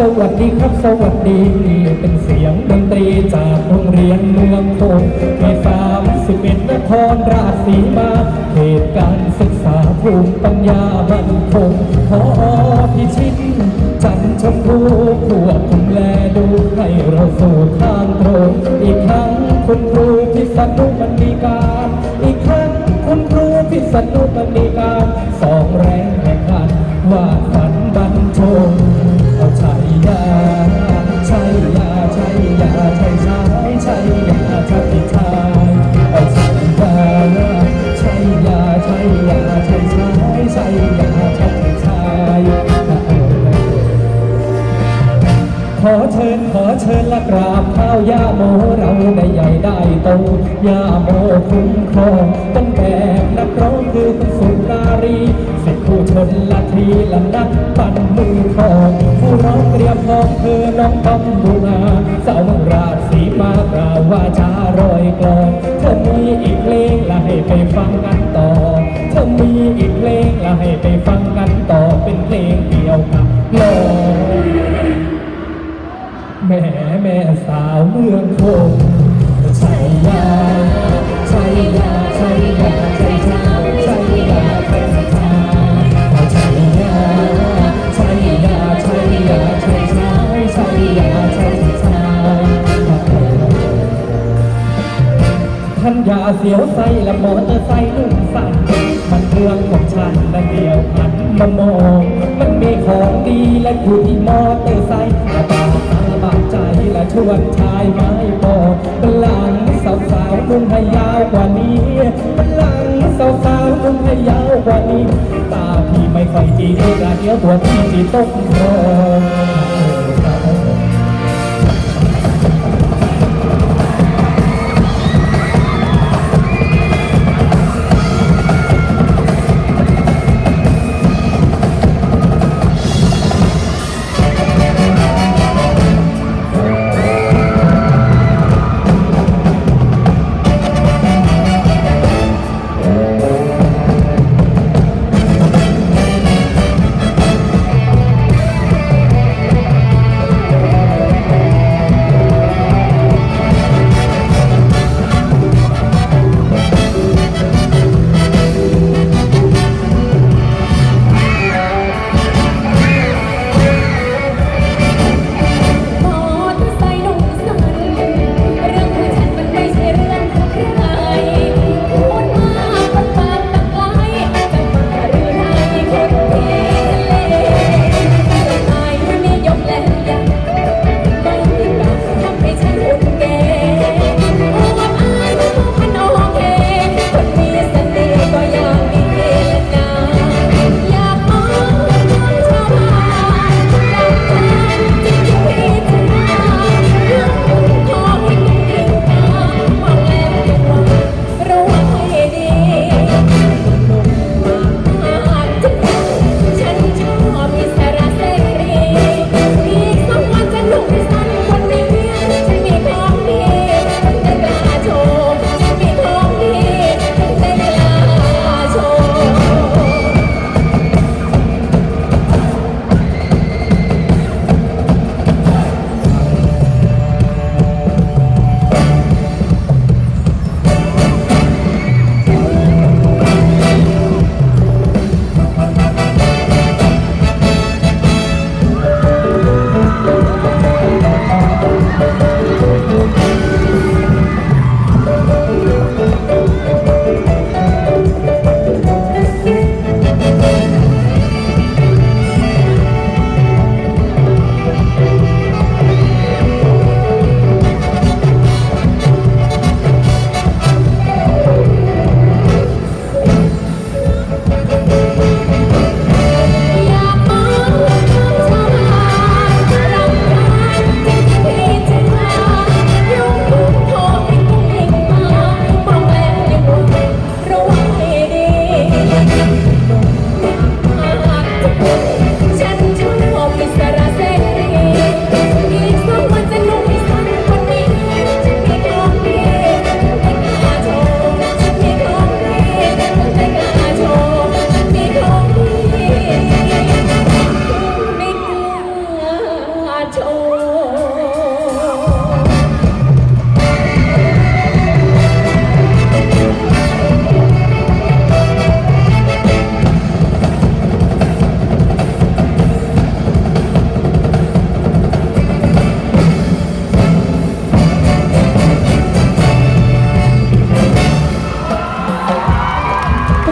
สวัสดีครับ สวัสดีนี่เป็นเสียงดนตรีจากโรงเรียนเมืองโคงมีสามสิบเอ็ดนครราชสีมาเขตการศึกษาภูมิปัญญาบันคงพอพิชิตจันทร์ชมพูพวกคุมแลดูให้เราสู่ทางตรงอีกครั้งคุณครูพิษณุมณีการ อีกครั้งคุณครูพิษณุมณีการสอง อเชิญขอเชิญละกราบเท้าย่าโมเราได้ใหญ่ได้โตย่าโมคุ้มครองต้นแบบนักร้องคือคุณสุนารีสิทธิผู้ชนละทีละนักปั่นมือทองผู้ร้องเตรียมพร้อมคือน้องต้อมบูมาสาวเมืองราชสีมากล่าวว่าจารอยกลองเธอมีอีกเพลงละให้ไปฟังกันต่อเธอมีอีกเพลงละให้ไปฟังกันต่อเป็นเพลง สาวเมืองคงชัยยาชัยยาชัยยาชัยชาชัยยาชัยชาชัยยาชัยยาชัยยาชัยชาชัยยาชัยชาท่านย่าเสียวไส้และมอเตอร์ไซค์นุ่งสั่นมันเรื่องของฉันนั่นเดียวหันมามองมันมีของดีและอยู่ที่มอเตอร์ไซค์าดใจและชวนชายไม่บอกเป็นหลังสาวสาวมุ่งให้ยาวกว่านี้เป็นหลังสาวสาวมุ่งให้ยาวกว่านี้ ตาพี่ไม่ค่อยจีดีกระเดียวตัวพี่จีตกค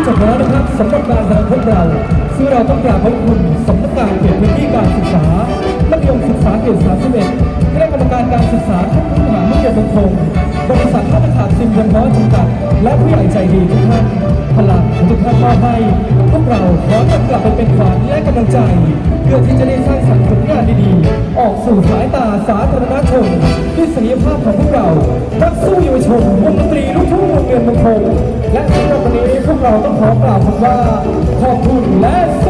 จบแล้วนะครับสำหรับการแสดงของเราซึ่งเราต้องกราบขอบคุณ ษาเขต31คณะกรรมการการศึกษาท่านผู้บริหารมัธยมทงบริษัทท่าขาซิมยังน้อยจำกัด และผู้ใหญ่ใจดีทุกท่านพลังของทุกท่านมอบให้พวกเราขอนำกลับไปเป็นขวัญและกำลังใจ เพื่อที่จะได้สร้างสรรค์ผลงานดีๆ ออกสู่สายตาสาธารณชนด้วยศักยภาพของพวกเรานักสู้เยาวชนวงดนตรีลูกทุ่งวงเงินมงคลและสำหรับวันนี้พวกเราต้องขอกล่าวคำว่าขอบคุณและส